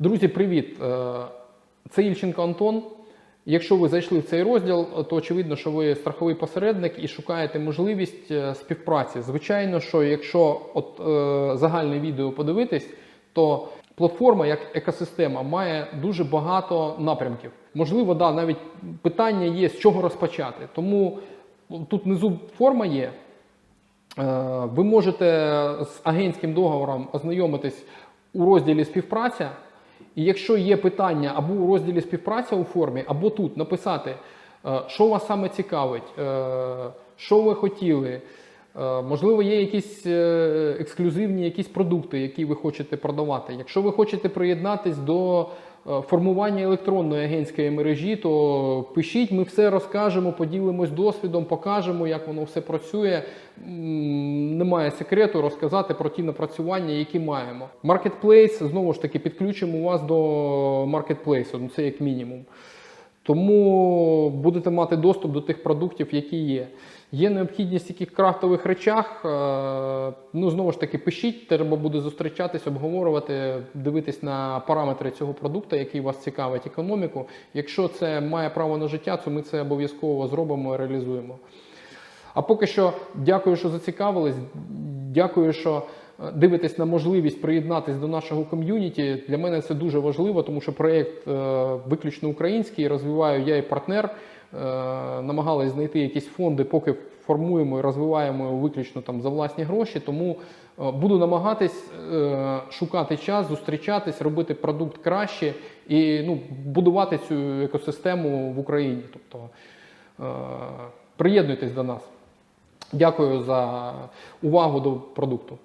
Друзі, привіт! Е, Це Ільченко Антон. Якщо ви зайшли в цей розділ, то очевидно, що ви страховий посередник і шукаєте можливість е, співпраці. Звичайно, що якщо от е, загальне відео подивитись, то платформа як екосистема має дуже багато напрямків. Можливо, да, навіть питання є з чого розпочати. Тому тут внизу форма є. Ви можете з агентським договором ознайомитись у розділі співпраця. І якщо є питання або у розділі співпраця у формі, або тут написати, е, що вас саме цікавить, е, що ви хотіли. Е, Можливо, є якісь ексклюзивні якісь продукти, які ви хочете продавати. Якщо ви хочете приєднатись до формування електронної агентської мережі, то пишіть, ми все розкажемо, поділимось досвідом, покажемо, як воно все працює. Немає секрету розказати про ті напрацювання, які маємо. Маркетплейс, знову ж таки, підключимо вас до маркетплейсу, ну це як мінімум. Тому будете мати доступ до тих продуктів, які є. Є необхідність яких крафтових речах. е, Ну, знову ж таки, пишіть, треба буде зустрічатись, обговорювати, дивитись на параметри цього продукту, який вас цікавить, економіку. Якщо це має право на життя, то ми це обов'язково зробимо і реалізуємо. А поки що дякую, що зацікавились. Дякую, що е, дивитесь на можливість приєднатись до нашого ком'юніті. Для мене це дуже важливо, тому що проєкт е, виключно український. Розвиваю я і партнер. Е, Намагались знайти якісь фонди, поки формуємо і розвиваємо виключно там за власні гроші. Тому буду намагатись шукати час, зустрічатись, робити продукт краще і ну, будувати цю екосистему в Україні. Тобто приєднуйтесь до нас. Дякую за увагу до продукту.